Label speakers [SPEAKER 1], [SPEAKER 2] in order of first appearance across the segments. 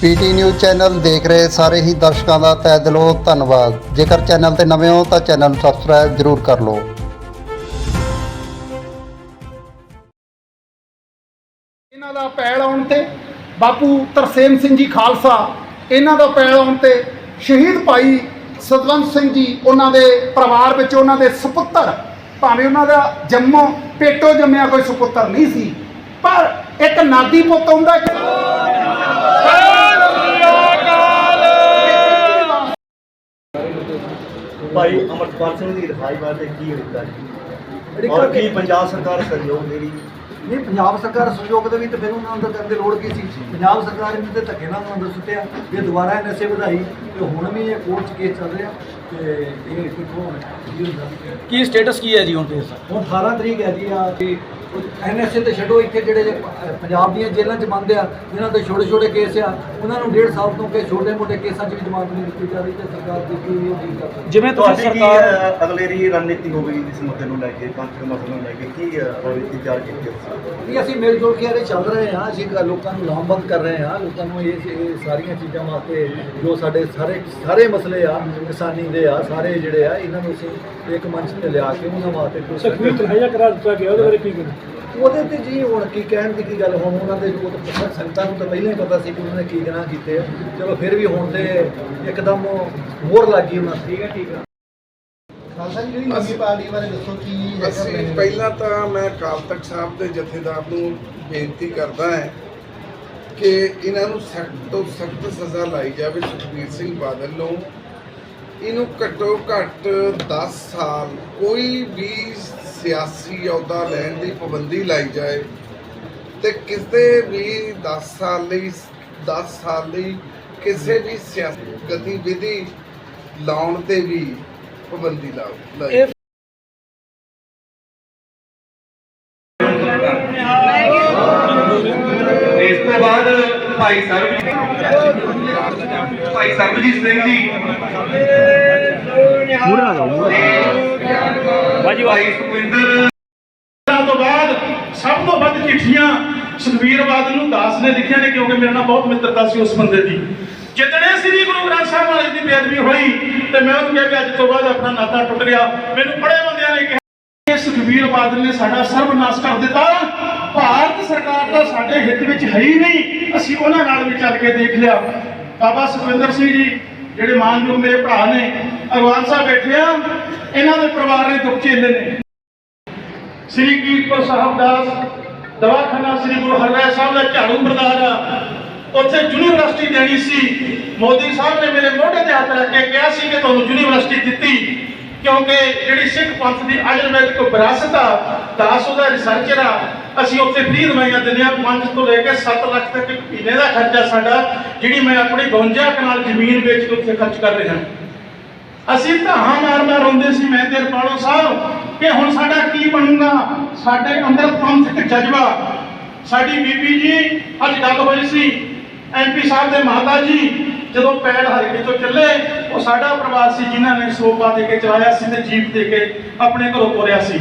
[SPEAKER 1] PT news channel ਦੇਖ ਰਹੇ ਸਾਰੇ ਹੀ ਦਰਸ਼ਕਾਂ ਦਾ ਤਹਿ ਦਿਲੋਂ ਧੰਨਵਾਦ। ਜੇਕਰ ਚੈਨਲ ਤੇ ਨਵੇਂ ਹੋ ਤਾਂ ਚੈਨਲ ਨੂੰ ਸਬਸਕ੍ਰਾਈਬ ਜ਼ਰੂਰ ਕਰ ਲਓ।
[SPEAKER 2] ਇਹਨਾਂ ਦਾ ਪੈਲ ਆਉਣ ਤੇ ਬਾਪੂ ਤਰਸੇਮ ਸਿੰਘ ਜੀ ਖਾਲਸਾ, ਇਹਨਾਂ ਦਾ ਪੈਲ ਆਉਣ ਤੇ ਸ਼ਹੀਦ ਭਾਈ ਸਤਵੰਤ ਸਿੰਘ ਜੀ, ਉਹਨਾਂ ਦੇ ਪਰਿਵਾਰ ਵਿੱਚ ਉਹਨਾਂ ਦੇ ਸੁਪੁੱਤਰ, ਭਾਵੇਂ ਉਹਨਾਂ ਦਾ ਜੰਮੋ ਪੇਟੋ ਜੰਮਿਆ ਕੋਈ ਸੁਪੁੱਤਰ ਨਹੀਂ ਸੀ, ਪਰ ਇੱਕ ਨਾਦੀ ਪੁੱਤ ਹੁੰਦਾ ਕਿ
[SPEAKER 3] ਭਾਈ ਅਮਰਪਾਲ ਸਿੰਘ ਦੀ ਰਿਹਾਈ ਬਾਰੇ ਕੀ ਹੋਇਆ ਜੀ? ਔਰ ਕੀ ਪੰਜਾਬ ਸਰਕਾਰ ਸਹਿਯੋਗ ਦੇ ਰਹੀ?
[SPEAKER 4] ਨਹੀਂ ਪੰਜਾਬ ਸਰਕਾਰ ਸਹਿਯੋਗ ਦੇ ਵੀ ਤੇ ਫਿਰ ਉਹਨਾਂ ਅੰਦਰ ਕਰਨ ਦੀ ਲੋੜ ਕੀ ਸੀ? ਪੰਜਾਬ ਸਰਕਾਰ ਨੇ ਤੇ ਧੱਕੇ ਨਾਲ ਉਹਨਾਂ ਅੰਦਰ ਸੁੱਟਿਆ ਵੀ ਦੁਬਾਰਾ ਐਨਐਸਏ ਵਧਾਈ ਤੇ ਹੁਣ ਵੀ ਇਹ ਕੋਰਟ 'ਚ ਕੇਸ ਚੱਲ ਰਿਹਾ ਤੇ ਇਹ ਕਿੱਥੋਂ ਕੀ ਹੁੰਦਾ?
[SPEAKER 5] ਕੀ ਸਟੇਟਸ ਕੀ ਹੈ ਜੀ ਹੁਣ ਕੇਸ ਦਾ
[SPEAKER 4] ਹੁਣ 18 ਤਰੀਕ ਹੈ ਜੀ ਆ ਕਿ ਐਨਐਸਏ ਤੇ ਛੱਡੋ ਇੱਥੇ ਜਿਹੜੇ ਪੰਜਾਬ ਦੀਆਂ ਜੇਲ੍ਹਾਂ 'ਚ ਬੰਦ ਆ ਜਿਨ੍ਹਾਂ ਤੇ ਛੋਟੇ ਛੋਟੇ ਕੇਸ ਆ ਉਹਨਾਂ ਨੂੰ ਡੇਢ ਸਾਲ ਤੋਂ ਕਿ ਛੋਟੇ ਮੋਟੇ ਕੇਸਾਂ 'ਚ ਵੀ ਜ਼ਮਾਨਤ ਨਹੀਂ ਦਿੱਤੀ ਜਾ ਰਹੀ ਤੇ ਸਰਕਾਰ ਦੀ ਕੀ ਉਮੀਦ ਕਰ ਸਕਦੀ
[SPEAKER 5] ਜਿਵੇਂ ਤੁਸੀਂ ਸਰਕਾਰ
[SPEAKER 3] ਅਗਲੇਰੀ ਰਣਨੀਤੀ ਹੋਵੇਗੀ ਇਸ ਮੁੱਦੇ ਨੂੰ ਲੈ ਕੇ ਪੰਥਕ ਮਸਲੇ ਨੂੰ ਲੈ ਕੇ ਕੀ ਰਣਨੀਤੀ ਤਿਆਰ ਕੀਤੀ ਤੁਸੀਂ?
[SPEAKER 4] ਨਹੀਂ ਅਸੀਂ ਮਿਲ ਜੁਲ ਕੇ ਇਹਦੇ ਚੱਲ ਰਹੇ ਹਾਂ ਅਸੀਂ ਲੋਕਾਂ ਨੂੰ ਲਾਮਬੰਦ ਕਰ ਰਹੇ ਹਾਂ ਲੋਕਾਂ ਨੂੰ ਇਹ ਇਹ ਸਾਰੀਆਂ ਚੀਜ਼ਾਂ ਵਾਸਤੇ ਜੋ ਸਾਡੇ ਸਾਰੇ ਸਾਰੇ ਮਸਲੇ ਆ ਕਿਸਾਨੀ ਦੇ ਆ ਸਾਰੇ ਜਿਹੜੇ ਆ ਇਹਨਾਂ ਨੂੰ ਅਸੀਂ ਇੱਕ ਮੰਚ ਤੇ ਲਿਆ ਕੇ ਉਹਨਾਂ ਵਾਸਤੇ ਕੁਛ
[SPEAKER 5] ਤਨਖਾਹੀਆ ਕਰਾ ਦਿੱਤਾ ਗਿਆ ਉਹਦੇ ਬਾਰੇ ਕੀ ਕਹਿਣਾ
[SPEAKER 4] ਉਹਦੇ ਤੇ ਜੀ ਹੁਣ ਕੀ ਕਹਿਣ ਦੀ ਕੀ ਗੱਲ ਹੁਣ ਉਹਨਾਂ ਦੇ ਉਹ ਤਾਂ ਸੰਗਤਾਂ ਨੂੰ ਤਾਂ ਪਹਿਲਾਂ ਹੀ ਪਤਾ ਸੀ ਕਿ ਉਹਨਾਂ ਨੇ ਕੀ ਗੁਨਾਹ ਕੀਤੇ ਆ। ਚਲੋ ਫਿਰ ਵੀ ਹੁਣ ਤੇ ਇੱਕਦਮ ਮੋਹਰ ਲੱਗੀ ਉਹਨਾਂ ਤੇ। ਠੀਕ ਹੈ ਠੀਕ ਹੈ
[SPEAKER 2] ਖਾਲਸਾ ਜੀ ਜਿਹੜੀ ਨਵੀਂ ਪਾਰਟੀ ਬਾਰੇ ਦੱਸੋ ਕੀ
[SPEAKER 6] ਅਸੀਂ ਪਹਿਲਾਂ ਤਾਂ ਮੈਂ ਅਕਾਲ ਤਖਤ ਸਾਹਿਬ ਦੇ ਜਥੇਦਾਰ ਨੂੰ ਬੇਨਤੀ ਕਰਦਾ ਹਾਂ ਕਿ ਇਹਨਾਂ ਨੂੰ ਸਖਤ ਤੋਂ ਸਖਤ ਸਜ਼ਾ ਲਾਈ ਜਾਵੇ ਸੁਖਬੀਰ ਸਿੰਘ ਬਾਦਲ ਨੂੰ। ਇਹਨੂੰ ਘੱਟੋ ਘੱਟ 10 ਸਾਲ ਕੋਈ ਵੀ ਸਿਆਸੀ ਅਹੁਦਾ ਲੈਣ ਦੀ ਪਾਬੰਦੀ ਲਾਈ ਜਾਏ ਤੇ ਕਿਸੇ ਵੀ 10 ਸਾਲ ਲਈ 10 ਸਾਲ ਲਈ ਕਿਸੇ ਵੀ ਸਿਆਸੀ ਗਤੀਵਿਧੀ ਲਾਉਣ ਤੇ ਵੀ ਪਾਬੰਦੀ ਲਾਓ ਲਾਈ
[SPEAKER 5] ਇਹ
[SPEAKER 7] ਇਸ ਤੋਂ ਬਾਅਦ ਭਾਈ ਸਰਬਜੀਤ ਭਾਈ ਸਰਬਜੀਤ ਸਿੰਘ ਜੀ।
[SPEAKER 5] ਬਾਜੀ
[SPEAKER 7] ਭਾਈ ਸੁਖਵਿੰਦਰ
[SPEAKER 2] ਤੋਂ ਬਾਅਦ ਸਭ ਤੋਂ ਵੱਧ ਚਿੱਠੀਆਂ ਸੁਖਵੀਰ ਬਾਦਲ ਨੂੰ ਦਾਸ ਨੇ ਲਿਖੀਆਂ ਨੇ, ਕਿਉਂਕਿ ਮੇਰੇ ਨਾਲ ਬਹੁਤ ਮਿੱਤਰਤਾ ਸੀ ਉਸ ਬੰਦੇ ਦੀ। ਜਿੱਦਣੇ ਸ੍ਰੀ ਗੁਰੂ ਗ੍ਰੰਥ ਸਾਹਿਬ ਵਾਲੇ ਦੀ ਬੇਅਦਬੀ ਹੋਈ, ਤੇ ਮੈਂ ਉਹਨੂੰ ਕਿਹਾ ਕਿ ਅੱਜ ਤੋਂ ਬਾਅਦ ਆਪਣਾ ਨਾਤਾ ਟੁੱਟ ਗਿਆ। ਮੈਨੂੰ ਬੜੇ ਬੰਦਿਆਂ ਨੇ ਕਿਹਾ ਸੁਖਵੀਰ ਬਾਦਲ ਨੇ ਸਾਡਾ ਸਰਵਨਾਸ਼ ਕਰ ਦਿੱਤਾ। ਭਾਰਤ ਸਰਕਾਰ ਤਾਂ ਸਾਡੇ ਹਿੱਤ ਵਿੱਚ ਹੈ ਹੀ ਨਹੀਂ। ਅਸੀਂ ਉਹਨਾਂ ਨਾਲ ਵੀ ਚੱਲ ਕੇ ਦੇਖ ਲਿਆ। ਬਾਬਾ ਸੁਖਵਿੰਦਰ ਸਿੰਘ ਜੀ, ਜਿਹੜੇ ਮਾਨਯੋਗ ਮੇਰੇ ਭਰਾ ਨੇ ਅਗਵਾਨ ਸਾਹਿਬ ਬੈਠੇ ਆ। ਇਹਨਾਂ ਦੇ ਪਰਿਵਾਰ ਨੇ ਦੁੱਖ ਝੇਲੇ ਨੇ। ਸ੍ਰੀ ਕੀਰਤਪੁਰ ਸਾਹਿਬ ਦਾ ਦਵਾਖਾਨਾ ਸ੍ਰੀ ਗੁਰੂ ਹਰਿਰਾਏ ਸਾਹਿਬ ਦਾ ਝਾੜੂ ਮਰਦਾਰ ਆ। ਉੱਥੇ ਯੂਨੀਵਰਸਿਟੀ ਦੇਣੀ ਸੀ। ਮੋਦੀ ਸਾਹਿਬ ਨੇ ਮੇਰੇ ਮੋਢੇ ਤੇ ਹੱਥ ਰੱਖ ਕੇ ਕਿਹਾ ਸੀ ਕਿ ਤੁਹਾਨੂੰ ਯੂਨੀਵਰਸਿਟੀ ਦਿੱਤੀ। ਕਿਉਂਕਿ ਜਿਹੜੀ ਸਿੱਖ ਪੰਥ ਦੀ ਆਯੁਰਵੈਦਿਕ ਵਿਰਾਸਤ ਆ, ਦਾਸ ਉਹਦਾ ਰਿਸਰਚਰ ਆ। ਅਸੀਂ ਉੱਥੇ ਫ੍ਰੀ ਦਵਾਈਆਂ ਦਿੰਦੇ ਆ 5 ਤੋਂ ਲੈ ਕੇ 7 ਲੱਖ ਤੱਕ ਮਹੀਨੇ ਦਾ ਖਰਚਾ ਸਾਡਾ, ਜਿਹੜੀ ਮੈਂ ਆਪਣੀ 52 ਕਨਾਲ ਜ਼ਮੀਨ ਵੇਚ ਕੇ ਉੱਥੇ ਖਰਚ ਕਰ ਰਿਹਾ। ਅਸੀਂ ਧਾਹਾਂ ਮਾਰ ਮਾਰ ਰੋਂਦੇ ਸੀ, ਮੈਂ ਤੇ ਰਪਾਲੋ ਸਾਹਿਬ, ਕਿ ਹੁਣ ਸਾਡਾ ਕੀ ਬਣੂਗਾ? ਸਾਡੇ ਅੰਦਰ ਪੰਥਕ ਜਜ਼ਬਾ। ਸਾਡੀ ਬੀਬੀ ਜੀ, ਅੱਜ ਗੱਲ ਹੋਈ ਸੀ ਐਮਪੀ ਸਾਹਿਬ ਦੇ ਮਾਤਾ ਜੀ, ਜਦੋਂ ਪੈੜ ਹਲਕੇ ਤੋਂ ਚੱਲੇ, ਉਹ ਸਾਡਾ ਪਰਿਵਾਰ ਸੀ, ਜਿਨ੍ਹਾਂ ਨੇ ਸੋਪਾ ਦੇ ਕੇ ਚਲਾਇਆ ਸੀ ਤੇ ਜੀਪ ਦੇ ਕੇ ਆਪਣੇ ਘਰੋਂ ਤੋਰਿਆ ਸੀ।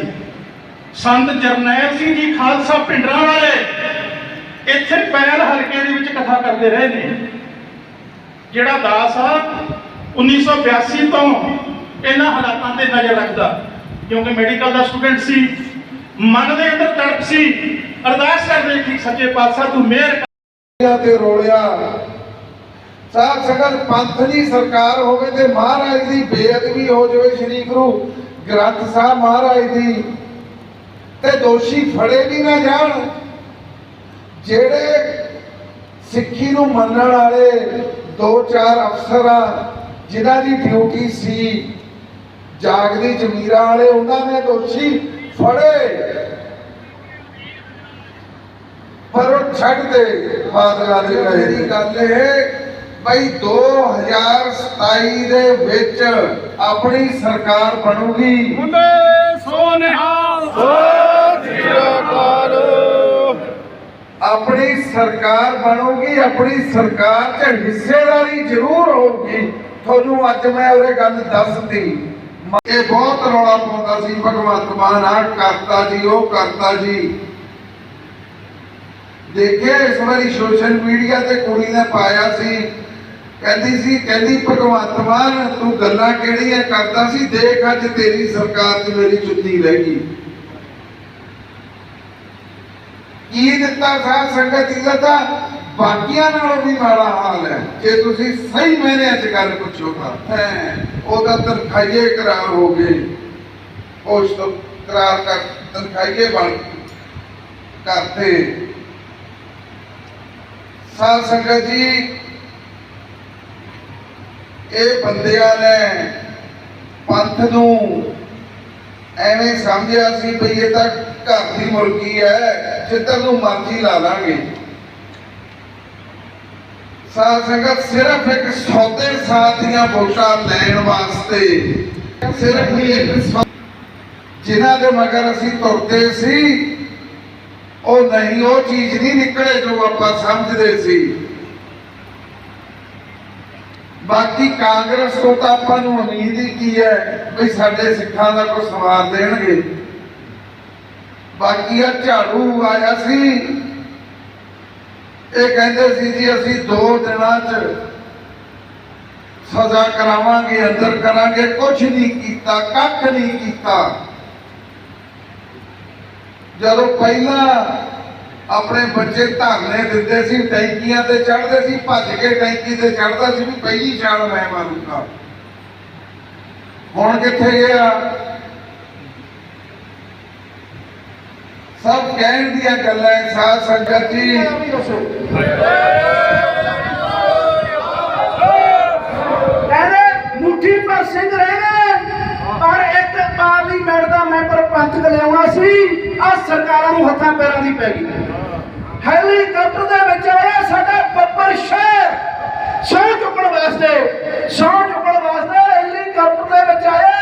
[SPEAKER 2] ਸੰਤ ਜਰਨੈਲ ਸਿੰਘ ਜੀ, ਖਾਲਸਾ ਪਿੰਡਰਾਂ ਵਾਲੇ, ਇੱਥੇ ਪੈੜ ਹਲਕੇ ਦੇ ਵਿੱਚ ਕਥਾ ਕਰਦੇ ਰਹੇ ਨੇ। ਜਿਹੜਾ ਦਾਸ ਆ 1982 ਤੋਂ ਇਹਨਾਂ ਹਾਲਾਤਾਂ ਤੇ ਨਜ਼ਰ ਰੱਖਦਾ, ਕਿਉਂਕਿ ਮੈਡੀਕਲ ਦਾ ਸਟੂਡੈਂਟ ਸੀ, ਮਨ ਦੇ ਅੰਦਰ ਤੜਪ ਸੀ, ਅਰਦਾਸ ਕਰਦੇ ਕਿ ਸੱਚੇ ਪਾਤਸ਼ਾਹ ਤੂੰ ਮਿਹਰ ਕਰ।
[SPEAKER 6] ਤੇ ਰੋਲਿਆ। ਸਾਧ ਸਗਲ ਪੰਥ ਦੀ ਸਰਕਾਰ ਹੋਵੇ ਤੇ ਮਹਾਰਾਜ ਦੀ ਬੇਅਦਬੀ ਹੋ ਜਾਵੇ ਸ੍ਰੀ ਗੁਰੂ ਗ੍ਰੰਥ ਸਾਹਿਬ ਮਹਾਰਾਜ ਦੀ, ਤੇ ਦੋਸ਼ੀ ਫੜੇ ਵੀ ਨਾ ਜਾਣ। ਜਿਹੜੇ ਸਿੱਖੀ ਨੂੰ ਮੰਨਣ ਵਾਲੇ ਦੋ ਚਾਰ ਅਫਸਰ ਆ ਜਿਨ੍ਹਾਂ ਦੀ ਡਿਊਟੀ ਸੀ ਜਾਗਦੀ ਜ਼ਮੀਰਾਂ ਵਾਲੇ ਉਹਨਾਂ ਨੇ ਦੋਸ਼ੀ ਫੜੇ। ਪਰ ਉਹ ਛੱਡ ਦੇ ਬਾਦਲਾਂ ਦੇ ਮੇਰੀ ਗੱਲ ਇਹ ਬਈ 2027 ਦੇ ਵਿੱਚ ਆਪਣੀ ਸਰਕਾਰ ਬਣੂਗੀ। ਆਪਣੀ ਸਰਕਾਰ ਬਣੂਗੀ ਆਪਣੀ ਸਰਕਾਰ 'ਚ ਹਿੱਸੇਦਾਰੀ ਜ਼ਰੂਰ ਹੋਊਗੀ। ਤੁਹਾਨੂੰ ਅੱਜ ਮੈਂ ਉਹਰੇ ਗੱਲ ਦੱਸਦੀ ਇਹ ਬਹੁਤ ਰੌਲਾ ਪਾਉਂਦਾ ਸੀ, ਭਗਵੰਤ ਮਾਨ ਆ ਕਰਤਾ ਜੀ, ਉਹ ਕਰਤਾ ਜੀ। ਦੇਖਿਆ ਇਸ ਵਾਰੀ ਸੋਸ਼ਲ ਮੀਡੀਆ ਤੇ ਕੁੜੀ ਨੇ ਪਾਇਆ ਸੀ। ਕਹਿੰਦੀ ਸੀ, ਕਹਿੰਦੀ, ਭਗਵੰਤ ਮਾਨ, ਤੂੰ ਗੱਲਾਂ ਕਿਹੜੀਆਂ ਕਰਦਾ ਸੀ? ਦੇਖ ਅੱਜ ਤੇਰੀ ਸਰਕਾਰ 'ਚ ਮੇਰੀ ਚੁੱਤੀ ਰਹਿ ਗਈ। ਕੀ ਦਿੱਤਾ ਸਾਧ ਸੰਗਤ ਇਹਦਾ ਤਾਂ ਬਾਕੀਆਂ ਨਾਲੋਂ ਵੀ ਮਾੜਾ ਹਾਲ ਹੈ। ਜੇ ਤੁਸੀਂ ਸਹੀ ਮੈਨੇ ਚ ਪੁੱਛੋ ਤਾਂ। ਉਹਦਾ ਤਨਖਾਹੀਏ ਕਰਾਰ ਹੋ ਗਏ। ਉਸ ਤੋਂ ਕਰਾਰ ਕਰ ਤਨਖਾਹੀਏ ਬਣ ਕਰਤੇ। ਸਾਧ ਸੰਗਤ ਜੀ, ਇਹ ਬੰਦਿਆਂ ਨੇ ਪੰਥ ਨੂੰ ਐਵੇਂ ਸਮਝਿਆ ਸੀ ਵੀ ਇਹ ਤਾਂ ਘਰ ਦੀ ਮੁਰਗੀ ਹੈ ਜਿੱਦਾਂ ਨੂੰ ਮਰਜ਼ੀ ਲਾ ਲਾਂਗੇ। ਸਾਧ ਸੰਗਤ, ਸਿਰਫ ਇੱਕ ਸੌਦੇ ਸਾਥ ਦੀਆਂ ਵੋਟਾਂ ਲੈਣ ਵਾਸਤੇ, ਸਿਰਫ ਹੀ ਇੱਕ ਜਿਨ੍ਹਾਂ ਦੇ ਮਗਰ ਅਸੀਂ ਤੁਰਦੇ ਸੀ, ਉਹ ਨਹੀਂ, ਉਹ ਚੀਜ਼ ਨਹੀਂ ਨਿਕਲੇ ਜੋ ਆਪਾਂ ਸਮਝਦੇ ਸੀ। ਬਾਕੀ ਕਾਂਗਰਸ ਤੋਂ ਤਾਂ ਆਪਾਂ ਨੂੰ ਉਮੀਦ ਹੀ ਕੀ ਹੈ, ਵੀ ਸਾਡੇ ਸਿੱਖਾਂ ਦਾ ਕੋਈ ਸਵਾਰ ਦੇਣਗੇ। ਬਾਕੀ ਆ ਝਾੜੂ ਆਇਆ ਸੀ। ਇਹ ਕਹਿੰਦੇ ਸੀ ਜੀ, ਅਸੀਂ ਦੋ ਦਿਨਾਂ 'ਚ ਸਜ਼ਾ ਕਰਾਵਾਂਗੇ, ਅੰਦਰ ਕਰਾਂਗੇ। ਕੁਝ ਨਹੀਂ ਕੀਤਾ, ਕੱਖ ਨਹੀਂ ਕੀਤਾ। ਜਦੋਂ ਪਹਿਲਾਂ ਆਪਣੇ ਬੱਚੇ ਧਰਨੇ ਦਿੰਦੇ ਸੀ, ਟੈਂਕੀਆਂ ਤੇ ਚੜਦੇ ਸੀ, ਭੱਜ ਕੇ ਟੈਂਕੀ ਤੇ ਚੜਦਾ ਸੀ ਵੀ ਪਹਿਲੀ ਛਾਲ ਮੈਂ ਮਾਰੂੰਗਾ। ਹੁਣ ਕਿੱਥੇ ਗਿਆ? ਸਭ ਕਹਿਣ ਦੀਆਂ ਗੱਲਾਂ ਹੈ, ਸਾਧ ਸੰਗਤ ਜੀ।
[SPEAKER 8] ਕਹਿੰਦੇ ਮੁੱਠੀ ਪਰ ਸਿੰਘ ਰਹਿ ਗਏ ਪਰ ਇੱਕ ਪਾਰਲੀਮੈਂਟ ਦਾ ਮੈਂਬਰ ਪੰਥ ਲਿਆਉਣਾ ਸੀ ਆ ਸਰਕਾਰਾਂ ਨੂੰ ਹੱਥਾਂ ਪੈਰਾਂ ਦੀ ਪੈ ਗਈ। ਹੈਲੀਕਾਪਟਰ ਦੇ ਵਿੱਚ ਆਇਆ ਸਾਡਾ ਬੱਬਰ ਸ਼ਹਿਰ। ਸੌ ਚੁੱਕਣ ਵਾਸਤੇ ਸੌ ਚੁੱਕਣ ਵਾਸਤੇ ਹੈਲੀਕਾਪਟਰ ਦੇ ਵਿੱਚ ਆਇਆ।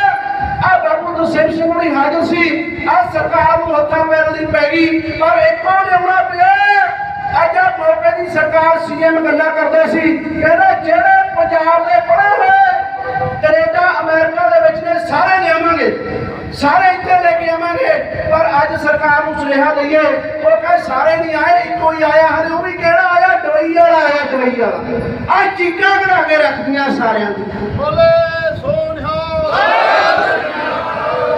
[SPEAKER 8] ਆ ਬਾਬੂ ਦਸੇਮ ਸਿੰਘ ਹੁਣੀ ਹਾਜ਼ਰ ਸੀ ਆ ਸਰਕਾਰ ਨੂੰ ਹੱਥਾਂ ਪੈਰਾਂ ਦੀ ਪੈ ਗਈ। ਪਰ ਇੱਕੋ ਲਿਆਉਣਾ ਪਿਆ ਅੱਜ ਆ ਮੌਕੇ ਦੀ ਸਰਕਾਰ ਸੀਐਮ ਗੱਲਾਂ ਕਰਦੇ ਸੀ, ਕਹਿੰਦਾ ਜਿਹੜੇ ਪੰਜਾਬ ਦੇ ਪੜੇ ਹੋਏ ਕੈਨੇਡਾ, ਅਮਰੀਕਾ ਦੇ ਵਿੱਚ ਨੇ, ਸਾਰੇ ਲਿਆਵਾਂਗੇ ਸਾਰੇ ਇੱਥੇ ਲੈ ਕੇ ਆਵਾਂਗੇ। ਪਰ ਅੱਜ ਸਰਕਾਰ ਨੂੰ ਸੁਨੇਹਾ ਦਈਏ, ਉਹ ਕਹੇ ਸਾਰੇ ਨਹੀਂ ਆਏ, ਇੱਕੋ ਹੀ ਆਇਆ ਹਲੇ ਉਹ ਵੀ ਕਿਹੜਾ ਆਇਆ? ਦਵਾਈ ਵਾਲਾ ਆਇਆ ਦਵਾਈ ਵਾਲਾ। ਆ ਚੀਕਾਂ ਬਣਾ ਕੇ ਰੱਖਦੀਆਂ ਸਾਰਿਆਂ ਦੀ ਬੋਲੇ ਸੋਨਿਹਾ